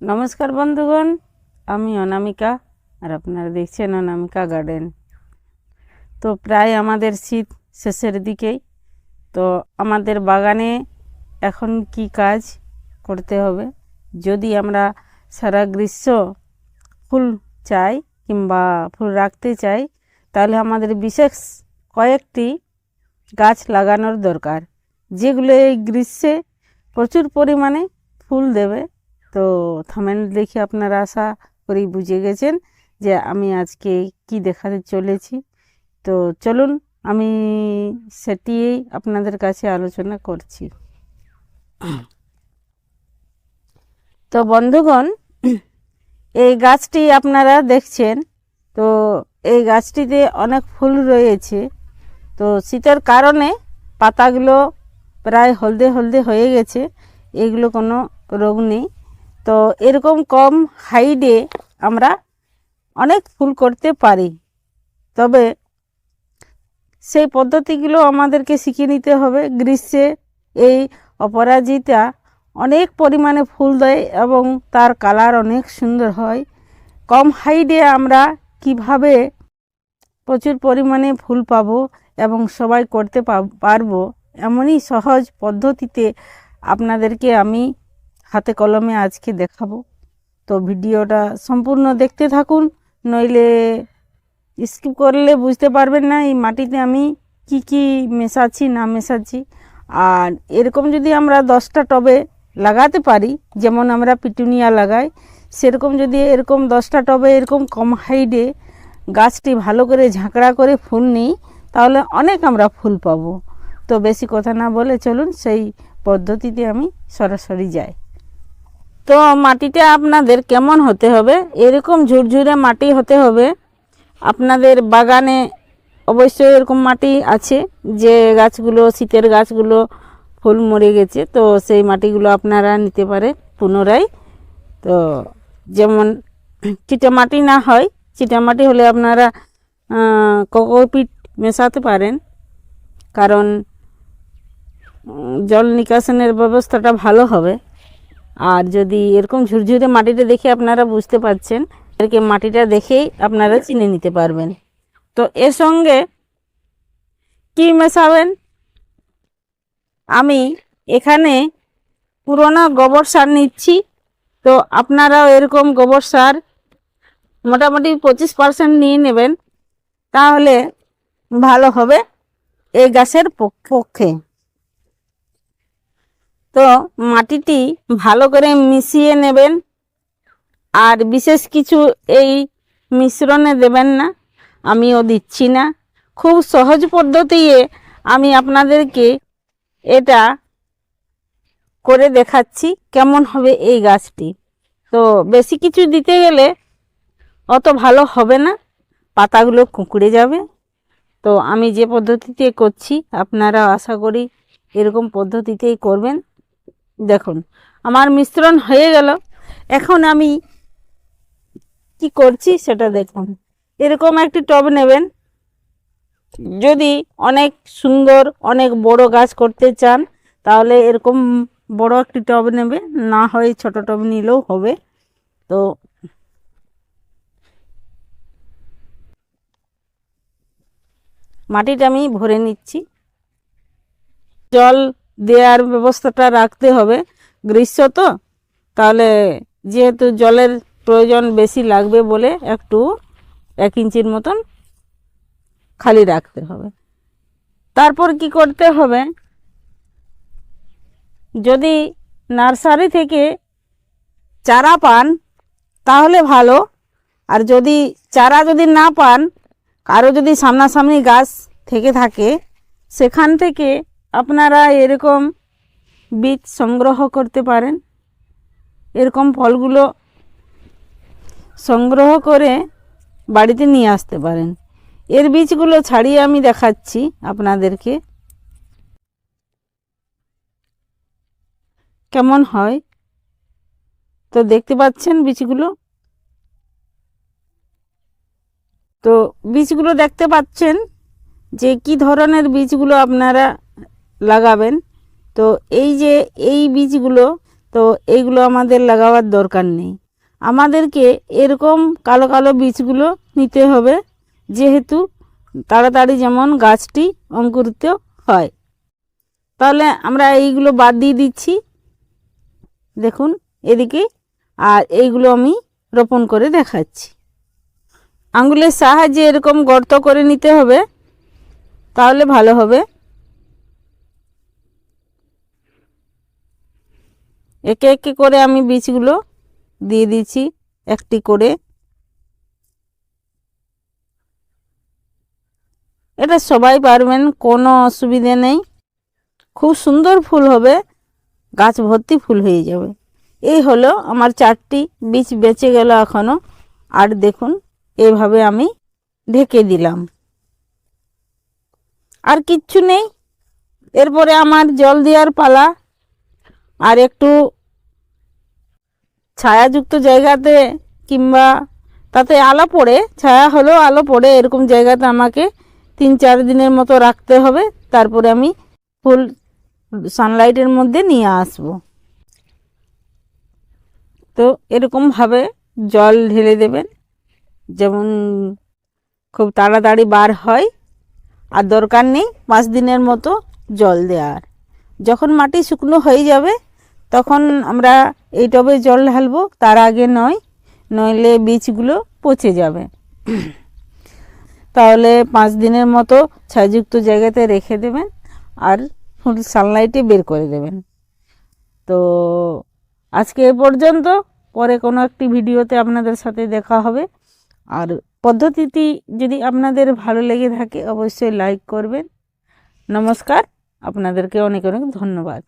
নমস্কার বন্ধুগণ, আমি অনামিকা আর আপনারা দেখছেন অনামিকা গার্ডেন। তো প্রায় আমাদের শীত শেষের দিকেই। তো আমাদের বাগানে এখন কি কাজ করতে হবে? যদি আমরা সারা গ্রীষ্ম ফুল চাই কিংবা ফুল রাখতে চাই, তাহলে আমাদের বিশেষ কয়েকটি গাছ লাগানোর দরকার। যেগুলো এই গ্রীষ্মে প্রচুর পরিমাণে ফুল দেবে। তো থামেন দেখে আপনারা আশা করি বুঝে গেছেন যে আমি আজকে কি দেখাতে চলেছি। তো চলুন আমি সেটিই আপনাদের কাছে আলোচনা করছি। তো বন্ধুগণ, এই গাছটি আপনারা দেখছেন, তো এই গাছটিতে অনেক ফুল রয়েছে। তো শীতের কারণে পাতাগুলো প্রায় হলদে হলদে হয়ে গেছে, এগুলো কোনো রোগ নেই। তো এরকম কম হাইডে আমরা অনেক ফুল করতে পারি। তবে সেই পদ্ধতিগুলো আমাদেরকে শিখে নিতে হবে। গ্রীষ্মে এই অপরাজিতা অনেক পরিমাণে ফুল দেয় এবং তার কালার অনেক সুন্দর হয়। কম হাইডে আমরা কীভাবে প্রচুর পরিমাণে ফুল পাবো এবং সবাই করতে পারব, এমনই সহজ পদ্ধতিতে আপনাদেরকে আমি হাতে কলমে আজকে দেখাবো। তো ভিডিওটা সম্পূর্ণ দেখতে থাকুন, নইলে স্কিপ করলে বুঝতে পারবেন না এই মাটিতে আমি কি কি মেশাচ্ছি, না মেশাচ্ছি। আর এরকম যদি আমরা দশটা টবে লাগাতে পারি, যেমন আমরা পিটুনিয়া লাগাই, সেরকম যদি এরকম দশটা টবে এরকম কম হাইডে গাছটি ভালো করে ঝাঁকড়া করে ফুল নিই, তাহলে অনেক আমরা ফুল পাবো। তো বেশি কথা না বলে চলুন সেই পদ্ধতিতে আমি সরাসরি যাই। তো মাটিটা আপনাদের কেমন হতে হবে? এরকম ঝুরঝুরে মাটি হতে হবে। আপনাদের বাগানে অবশ্যই এরকম মাটি আছে যে গাছগুলো, শীতের গাছগুলো ফুল মরে গেছে, তো সেই মাটিগুলো আপনারা নিতে পারে পুনরায়। তো যেমন চিটা মাটি না হয়, চিটা মাটি হলে আপনারা কোকোপিট মেশাতে পারেন। কারণ জল নিকাশনের ব্যবস্থাটা ভালো হবে। আর যদি এরকম ঝুরঝুরে মাটিটা দেখে আপনারা বুঝতে পারছেন এরকে মাটিটা দেখেই আপনারা চিনে নিতে পারবেন। তো এর সঙ্গে কি মেশাবেন? আমি এখানে পুরোনো গোবর সার নিচ্ছি। তো আপনারাও এরকম গোবর সার মোটামুটি পঁচিশ পার্সেন্ট নিয়ে নেবেন, তাহলে ভালো হবে এই গাছের পক- পক্ষে। তো মাটিটি ভালো করে মিশিয়ে নেবেন। আর বিশেষ কিছু এই মিশ্রণে দেবেন না, আমিও দিচ্ছি না। খুব সহজ পদ্ধতিতে আমি আপনাদেরকে এটা করে দেখাচ্ছি কেমন হবে এই গাছটি। তো বেশি কিছু দিতে গেলে অত ভালো হবে না, পাতাগুলো কুঁকড়ে যাবে। তো আমি যে পদ্ধতিতে করছি, আপনারা আশা করি এরকম পদ্ধতিতেই করবেন। দেখুন, আমার মিশ্রণ হয়ে গেল। এখন আমি কি করছি সেটা দেখুন। এরকম একটি টব নেবেন। যদি অনেক সুন্দর, অনেক বড় গাছ করতে চান, তাহলে এরকম বড় একটি টব নেবে না হয় ছোট টব নিলেও হবে। তো মাটিটা আমি ভরে নিচ্ছি। জল দেওয়ার ব্যবস্থাটা রাখতে হবে। গ্রীষ্ম তো, তাহলে যেহেতু জলের প্রয়োজন বেশি লাগবে বলে একটু এক ইঞ্চির মতন খালি রাখতে হবে। তারপর কি করতে হবে? যদি নার্সারি থেকে চারা পান, তাহলে ভালো। আর যদি চারা যদি না পান কারও যদি সামনাসামনি গাছ থেকে থাকে, সেখান থেকে আপনারা এরকম বীজ সংগ্রহ করতে পারেন। এরকম ফলগুলো সংগ্রহ করে বাড়িতে নিয়ে আসতে পারেন। এর বীজগুলো ছাড়িয়ে আমি দেখাচ্ছি আপনাদেরকে। কেমন হয়? তো দেখতে পাচ্ছেন বীজগুলো? তো বীজগুলো দেখতে পাচ্ছেন যে কি ধরনের বীজগুলো আপনারা লাগাবেন। তো এই যে এই বীজগুলো, তো এইগুলো আমাদের লাগাবার দরকার নেই। আমাদেরকে এরকম কালো কালো বীজগুলো নিতে হবে, যেহেতু তাড়াতাড়ি যেমন গাছটি অঙ্কুরিত হয়। তাহলে আমরা এইগুলো বাদ দিয়ে দিচ্ছি। দেখুন, এদিকে আর এইগুলো আমি রোপণ করে দেখাচ্ছি। আঙ্গুলের সাহায্যে এরকম গর্ত করে নিতে হবে, তাহলে ভালো হবে। একে একে করে আমি বীজগুলো দিয়ে দিচ্ছি একটি করে। এটা সবাই পারবেন, কোনো অসুবিধে নেই। খুব সুন্দর ফুল হবে, গাছ ভর্তি ফুল হয়ে যাবে। এই হলো আমার চারটি বীজ বেঁচে গেল এখনও আর দেখুন, এভাবে আমি ঢেকে দিলাম। আর কিচ্ছু নেই। এরপরে আমার জল দেওয়ার পালা, আর একটু ছায়াযুক্ত জায়গাতে কিংবা তাতে আলো পড়ে, ছায়া হলেও আলো পড়ে, এরকম জায়গাতে আমাকে তিন চার দিনের মতো রাখতে হবে। তারপরে আমি ফুল সানলাইটের মধ্যে নিয়ে আসব। তো এরকমভাবে জল ঢেলে দেবেন। যেমন খুব তাড়াতাড়ি বার হয়। আর দরকার নেই পাঁচ দিনের মতো জল দেওয়ার। যখন মাটি শুকনো হয়ে যাবে তখন আমরা এই টবে জল ঢালবো, তার আগে নয়, নইলে বীজগুলো পচে যাবে। তাহলে পাঁচ দিনের মতো ছায়াযুক্ত জায়গাতে রেখে দেবেন আর ফুল সানলাইটে বের করে দেবেন। তো আজকে এ পর্যন্ত, পরে কোনো একটি ভিডিওতে আপনাদের সাথে দেখা হবে। আর পদ্ধতিটি যদি আপনাদের ভালো লেগে থাকে, অবশ্যই লাইক করবেন। নমস্কার, আপনাদেরকে অনেক অনেক ধন্যবাদ।